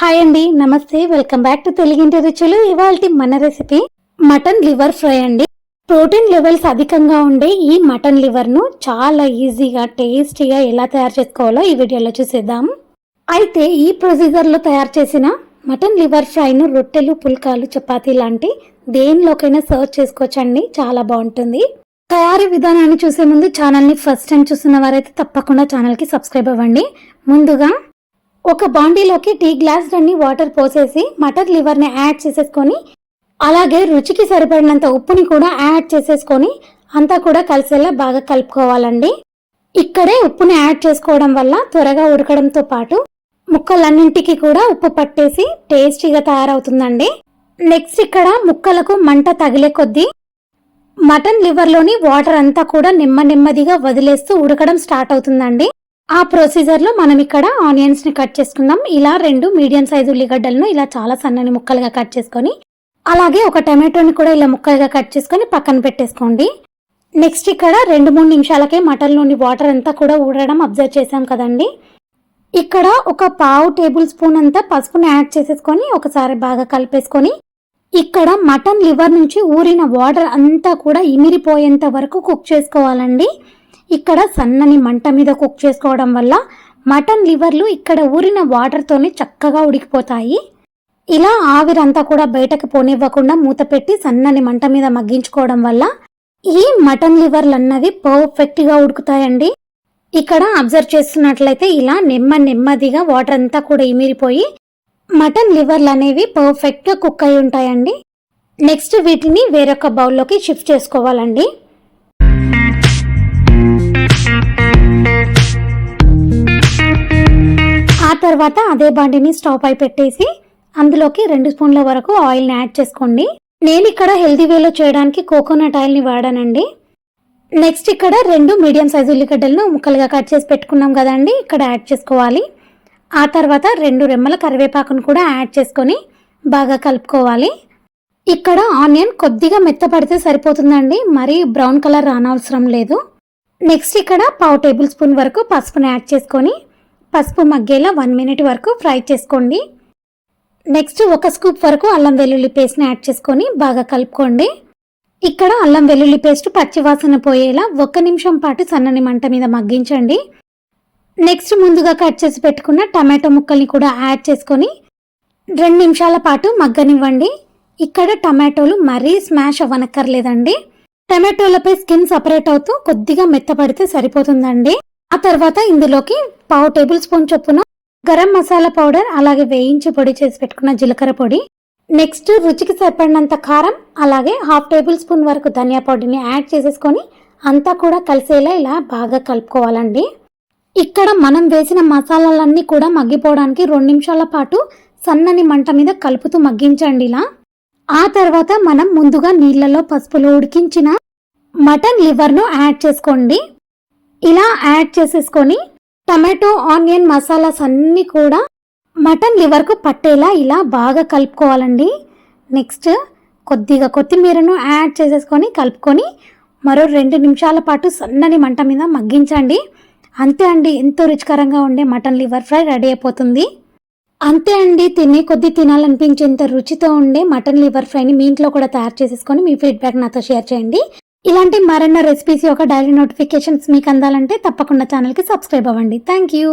Hi అండి నమస్తే welcome back to తెలుగింటి రుచులు. ఇవాళ మన రెసిపీ మటన్ లివర్ ఫ్రై అండి. ప్రోటీన్ లెవెల్స్ అధికంగా ఉండే ఈ మటన్ లివర్ను చాలా ఈజీగా టేస్టీగా ఎలా తయారు చేసుకోవాలో ఈ వీడియోలో చూసేద్దాం. అయితే ఈ ప్రొసీజర్లో తయారు చేసిన మటన్ లివర్ ఫ్రైను రొట్టెలు పుల్కాలు చపాతీ లాంటి దేనిలోకైనా సర్వ్ చేసుకోవచ్చండి. చాలా బాగుంటుంది. తయారీ విధానాన్ని చూసే ముందు ఛానల్ని ఫస్ట్ టైం చూస్తున్న వారైతే తప్పకుండా ఛానల్కి సబ్స్క్రైబ్ అవ్వండి. ముందుగా ఒక బాండీలోకి టీ గ్లాస్ అన్ని వాటర్ పోసేసి మటన్ లివర్ని యాడ్ చేసేసుకొని అలాగే రుచికి సరిపడినంత ఉప్పుని కూడా యాడ్ చేసేసుకొని అంతా కూడా కలిసేలా బాగా కలుపుకోవాలండి. ఇక్కడే ఉప్పుని యాడ్ చేసుకోవడం వల్ల త్వరగా ఉడకడంతో పాటు ముక్కలన్నింటికి కూడా ఉప్పు పట్టేసి టేస్టీగా తయారవుతుందండి. నెక్స్ట్ ఇక్కడ ముక్కలకు మంట తగిలే కొద్దీ మటన్ లివర్లోని వాటర్ అంతా కూడా నెమ్మ నెమ్మదిగా వదిలేస్తూ ఉడకడం స్టార్ట్ అవుతుందండి. ఆ ప్రొసీజర్లో మనం ఇక్కడ ఆనియన్స్ని కట్ చేసుకుందాం. ఇలా రెండు మీడియం సైజు ఉల్లిగడ్డలను ఇలా చాలా సన్నని ముక్కలుగా కట్ చేసుకొని అలాగే ఒక టమాటోని కూడా ఇలా ముక్కలుగా కట్ చేసుకొని పక్కన పెట్టేసుకోండి. నెక్స్ట్ ఇక్కడ రెండు మూడు నిమిషాలకే మటన్లోని వాటర్ అంతా కూడా ఊడడం అబ్జర్వ్ చేసాం కదండి. ఇక్కడ ఒక పావు టేబుల్ స్పూన్ అంతా పసుపుని యాడ్ చేసేసుకొని ఒకసారి బాగా కలిపేసుకొని ఇక్కడ మటన్ లివర్ నుంచి ఊరిన వాటర్ అంతా కూడా ఇమిరిపోయేంత వరకు కుక్ చేసుకోవాలండి. ఇక్కడ సన్నని మంట మీద కుక్ చేసుకోవడం వల్ల మటన్ లివర్లు ఇక్కడ ఊరిన వాటర్తోనే చక్కగా ఉడికిపోతాయి. ఇలా ఆవిరంతా కూడా బయటకు పోనివ్వకుండా మూత పెట్టి సన్నని మంట మీద మగ్గించుకోవడం వల్ల ఈ మటన్ లివర్లు అన్నవి పర్ఫెక్ట్గా ఉడుకుతాయండి. ఇక్కడ అబ్జర్వ్ చేస్తున్నట్లయితే ఇలా నెమ్మ నెమ్మదిగా వాటర్ అంతా కూడా ఇమిరిపోయి మటన్ లివర్లు అనేవి పర్ఫెక్ట్గా కుక్ అయి ఉంటాయండి. నెక్స్ట్ వీటిని వేరొక బౌల్లోకి షిఫ్ట్ చేసుకోవాలండి. ఆ తర్వాత అదే బండిని స్టవ్ పై పెట్టేసి అందులోకి రెండు స్పూన్ల వరకు ఆయిల్ని యాడ్ చేసుకోండి. నేను ఇక్కడ హెల్తీ వేలో చేయడానికి కోకోనట్ ఆయిల్ని వాడానండి. నెక్స్ట్ ఇక్కడ రెండు మీడియం సైజు ఉల్లిగడ్డలను ముక్కలుగా కట్ చేసి పెట్టుకున్నాం కదండి ఇక్కడ యాడ్ చేసుకోవాలి. ఆ తర్వాత రెండు రెమ్మల కరివేపాకును కూడా యాడ్ చేసుకొని బాగా కలుపుకోవాలి. ఇక్కడ ఆనియన్ కొద్దిగా మెత్తపడితే సరిపోతుందండి మరీ బ్రౌన్ కలర్ రానవసరం లేదు. నెక్స్ట్ ఇక్కడ పావు టేబుల్ స్పూన్ వరకు పసుపుని యాడ్ చేసుకొని పసుపు మగ్గేలా వన్ మినిట్ వరకు ఫ్రై చేసుకోండి. నెక్స్ట్ ఒక స్కూప్ వరకు అల్లం వెల్లుల్లి పేస్ట్ని యాడ్ చేసుకొని బాగా కలుపుకోండి. ఇక్కడ అల్లం వెల్లుల్లి పేస్ట్ పచ్చివాసన పోయేలా ఒక్క నిమిషం పాటు సన్నని మంట మీద మగ్గించండి. నెక్స్ట్ ముందుగా కట్ చేసి పెట్టుకున్న టమాటో ముక్కల్ని కూడా యాడ్ చేసుకొని రెండు నిమిషాల పాటు మగ్గనివ్వండి. ఇక్కడ టమాటోలు మరీ స్మాష్ అవ్వనక్కర్లేదండి. టమాటోలపై స్కిన్ సపరేట్ అవుతూ కొద్దిగా మెత్తపడితే సరిపోతుందండి. ఆ తర్వాత ఇందులోకి పావు టేబుల్ స్పూన్ చొప్పున గరం మసాలా పౌడర్ అలాగే వేయించి పొడి చేసి పెట్టుకున్న జీలకర్ర పొడి. నెక్స్ట్ రుచికి సరిపడినంత కారం అలాగే హాఫ్ టేబుల్ స్పూన్ వరకు ధనియా పొడిని యాడ్ చేసేసుకొని అంతా కూడా కలిసేలా ఇలా బాగా కలుపుకోవాలండి. ఇక్కడ మనం వేసిన మసాలాలన్నీ కూడా మగ్గిపోవడానికి రెండు నిమిషాల పాటు సన్నని మంట మీద కలుపుతూ మగ్గించండి ఇలా. ఆ తర్వాత మనం ముందుగా నీళ్ళలో పసుపులో ఉడికించిన మటన్ లివర్ను యాడ్ చేసుకోండి. ఇలా యాడ్ చేసేసుకొని టమాటో ఆనియన్ మసాలాస్ అన్నీ కూడా మటన్ లివర్కు పట్టేలా ఇలా బాగా కలుపుకోవాలండి. నెక్స్ట్ కొద్దిగా కొత్తిమీరను యాడ్ చేసేసుకొని కలుపుకొని మరో రెండు నిమిషాల పాటు సన్నని మంట మీద మగ్గించండి. అంతే అండి ఎంతో రుచికరంగా ఉండే మటన్ లివర్ ఫ్రై రెడీ అయిపోతుంది. అంతే అండి తినే కొద్ది తినాలనిపించేంత రుచితో ఉండే మటన్ లివర్ ఫ్రైని మీ ఇంట్లో కూడా తయారు చేసేసుకొని మీ ఫీడ్బ్యాక్ నాతో షేర్ చేయండి. ఇలాంటి మరెన్నో రెసిపీస్ యొక్క డైలీ నోటిఫికేషన్స్ మీకు అందాలంటే తప్పకుండా ఛానల్కి సబ్స్క్రైబ్ అవ్వండి. Thank you